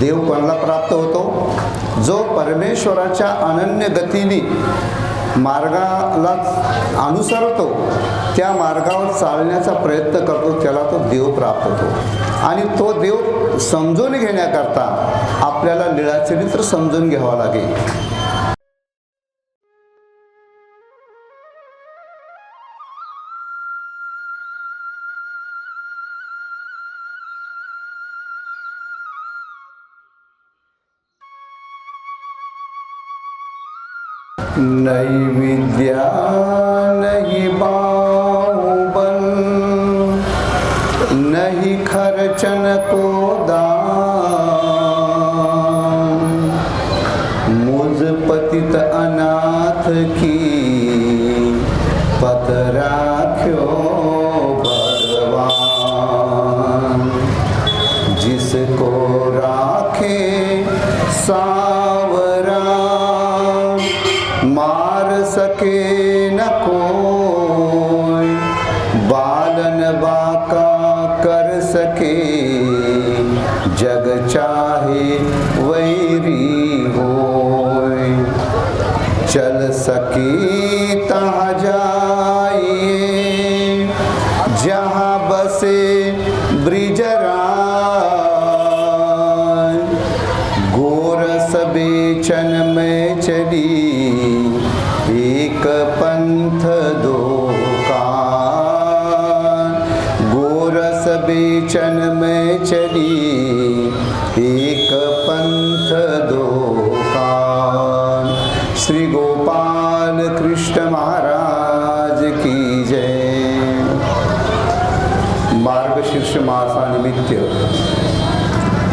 देव कोणाला प्राप्त होतो? जो परमेश्वराच्या अनन्य गतीने मार्गाला अनुसरतो त्या मार्गावर चालण्याचा प्रयत्न करतो त्याला तो देव प्राप्त होतो. आणि तो देव समजून घेण्याकरता आपल्याला लीळाचरित्र समजून घ्यावं लागेल. नई विद्या नहीं बाहुबल नहीं खर्चन को मुझ पतित अनाथ की पत राख्यो भगवान। जिसको राखे सा सके जग चाहे वैरी होय। चल सकी तहाँ जाइए जहाँ बसे ब्रिजरा सभी चन में चली एक पंथ दो कान। श्री गोपाल कृष्ण महाराज की जय। मार्गशीर्ष मासानिमित्त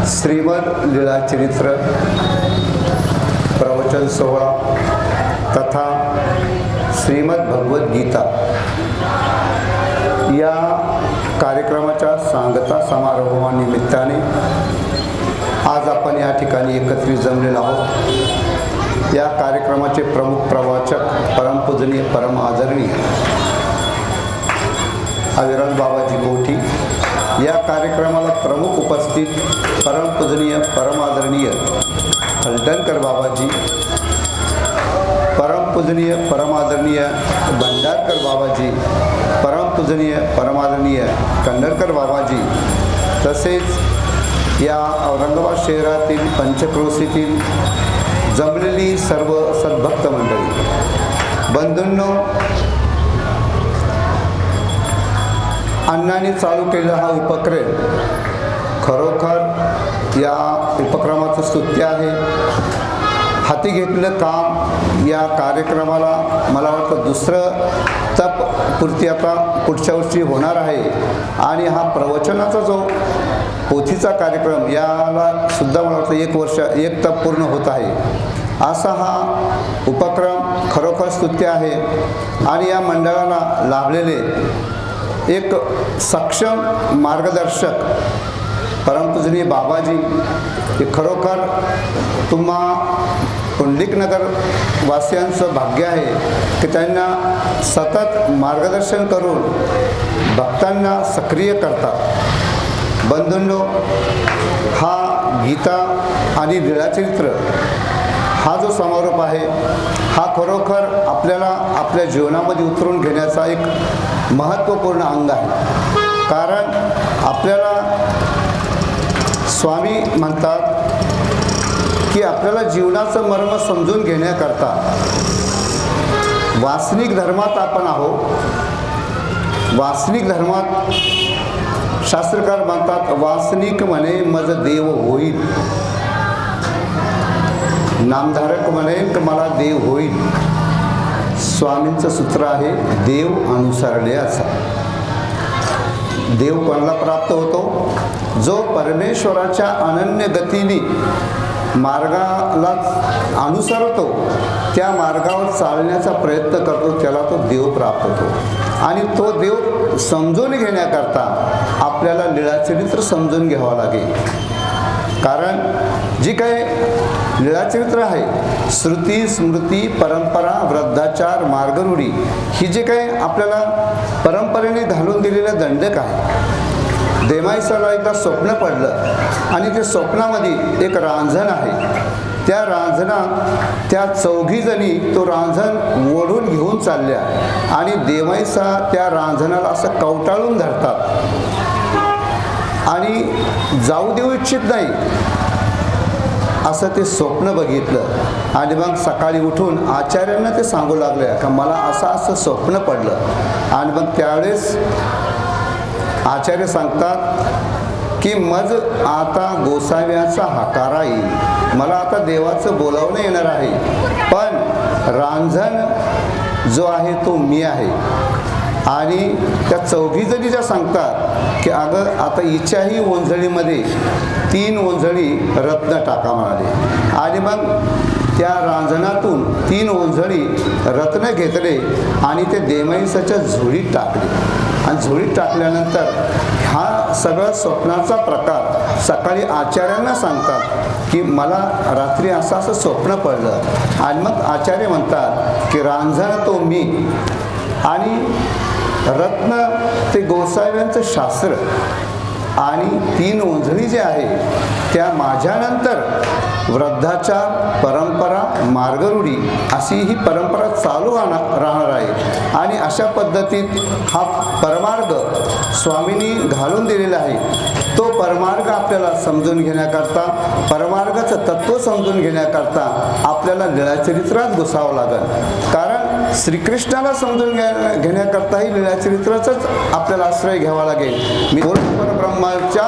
श्रीमद लीळाचरित्र प्रवचन सोहळा तथा श्रीमद भगवद्गीता। या कार्यक्रमाच्या सांगता समारोहानिमित्ताने आज आपण या ठिकाणी एकत्रित जमलेलो आहोत. या कार्यक्रमाचे प्रमुख प्रवाचक परमपूजनीय परम आदरणीय अविरल बाबाजी गोठी या कार्यक्रमाला प्रमुख उपस्थित परमपूजनीय परमादरणीय हलटणकर बाबाजी परमपूजनीय परमादरणीय भंडारकर बाबाजी परमपूजनीय परमादरणीय कन्नडकर बाबाजी तसेच या औरंगाबाद शहरातील पंचक्रोशीतील जमलेली सर्व सद्भक्त मंडळी. बंधूंनो अण्णांनी चालू केलेला हा उपक्रम खरोखर या उपक्रमाचं स्तुत्य आहे. हाती घेतलेलं काम या कार्यक्रमाला मला वाटतं दुसरं तप पूर्ती आता पुढच्या वर्षी होणार आहे. आणि हा प्रवचनाचा जो पोथीचा कार्यक्रम याला सुद्धा मला वाटतं एक वर्ष एक तप पूर्ण होत आहे. असा हा उपक्रम खरोखर स्तुत्य आहे. आणि या मंडळाला लाभलेले एक सक्षम मार्गदर्शक परमपूजनीय बाबाजी हे खरोखर तुम्हा पुंडलिकनगर वासियांचं भाग्य आहे की त्यांना सतत मार्गदर्शन करून भक्तांना सक्रिय करतात. बंधूंनो हा गीता आणि लीळाचरित्र हा जो समारोप आहे हा खरोखर आपल्याला आपल्या जीवनामध्ये उतरून घेण्याचा एक महत्त्वपूर्ण अंग आहे. कारण आपल्याला स्वामी म्हणतात की आपल्याला जीवनाचं मर्म समजून घेण्याकरता वासनिक धर्मात आपण आहोत. वासनिक धर्मात शास्त्रकार म्हणतात वासनिक म्हणे मज देव होईल नामधारक म्हणेन की मला देव होईल स्वामींचं सूत्र आहे देव अनुसरण्याचा. देव कोणाला प्राप्त होतो? जो परमेश्वराच्या अनन्य गतीने मार्गाला अनुसरतो. त्या मार्गावर चालण्याचा प्रयत्न करतो त्याला तो देव प्राप्त होतो. आणि तो देव समजून घेण्याकरता आपल्याला लीळाचरित्र समजून घ्यावं लागेल. कारण जी काय लीळाचरित्र आहे श्रुती स्मृती परंपरा वृद्धाचार मार्गरूढी ही जे काही आपल्याला परंपरेने घालून दिलेलं दंडक आहे देमाईसाला एकदा स्वप्न पडलं. आणि ते स्वप्नामध्ये एक रांझण आहे. त्या रांझणात त्या चौघीजणी तो रांझण ओढून घेऊन चालल्या. आणि देमाईसा त्या रांझणाला असं कवटाळून धरतात. आणि जाऊ देऊ इच्छित नाही. असं ते स्वप्न बघितलं. आणि मग सकाळी उठून आचार्यांना ते सांगू लागले का मला असं असं स्वप्न पडलं. आणि मग त्यावेळेस आचार्य सांगतात की मज आता गोसाव्याचा हकारा येईल. मला आता देवाचं बोलावणं येणार आहे. पण रांझण जो आहे तो मी आहे. आणि त्या चौघी ज्या सांगतात की अगं आता हिच्याही ओंझळीमध्ये तीन ओंझळी रत्न टाका म्हणाले. आणि मग त्या रांजणातून तीन ओंझळी रत्न घेतले आणि ते देमईसाच्या झुडीत टाकले. आणि झोळीत टाकल्यानंतर हा सगळा स्वप्नाचा प्रकार सकाळी आचार्यांना सांगतात की मला रात्री असं असं स्वप्न पडलं. आणि मग आचार्य म्हणतात की रांझण तो मी. आणि रत्न ते गोसाव्यांचं शास्त्र. आणि तीन ओंझळी जे आहे त्या माझ्यानंतर वृद्धाच्या परंपरा मार्गरूढी अशी ही परंपरा चालू राहणार राहणार आहे. आणि अशा पद्धतीत हा परमार्ग स्वामींनी घालून दिलेला आहे. तो परमार्ग आपल्याला समजून घेण्याकरता परमार्गाचं तत्त्व समजून घेण्याकरता आपल्याला निळाचरित्रात घुसावं लागेल. कारण श्रीकृष्णाला समजून घ्या घेण्याकरताही लीलाचरित्राचाच आपल्याला आश्रय घ्यावा लागेल. मी पूर्ण परब्रह्माच्या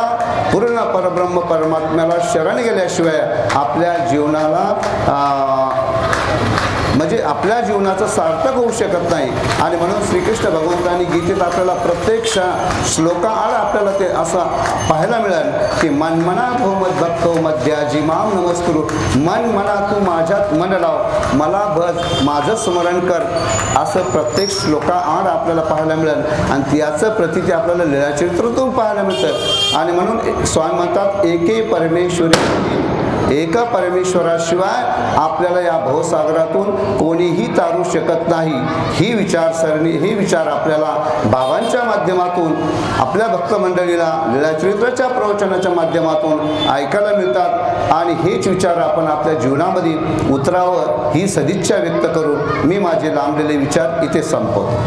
पूर्ण परब्रह्म परमात्म्याला शरण गेल्याशिवाय आपल्या जीवनाला म्हणजे आपल्या जीवनाचं सार्थक होऊ शकत नाही. आणि म्हणून श्रीकृष्ण भगवंतांनी गीतेत आपल्याला प्रत्येक श्लोका आड आपल्याला ते असं पाहायला मिळेल की मन मना भोमत भक्तो मध्याजी माम नमस्कुरू मन मना तू माझ्यात मन लाव. मला भज माझं स्मरण कर. असं प्रत्येक श्लोका आड आपल्याला पाहायला मिळेल. आणि त्याचं प्रतीती आपल्याला लिळाचरित्रातून पाहायला मिळतं. आणि म्हणून स्वामी म्हणतात एके परमेश्वरी एका परमेश्वराशिवाय आपल्याला या भवसागरातून कोणीही तारू शकत नाही. ही विचारसरणी ही विचार आपल्याला बाबांच्या माध्यमातून आपल्या भक्त मंडळीला लीलाचरित्राच्या प्रवचनाच्या माध्यमातून ऐकायला मिळतात. आणि हेच विचार आपण आपल्या जीवनामध्ये उतरावं ही सदिच्छा व्यक्त करून मी माझे लांबलेले विचार इथे संपवतो.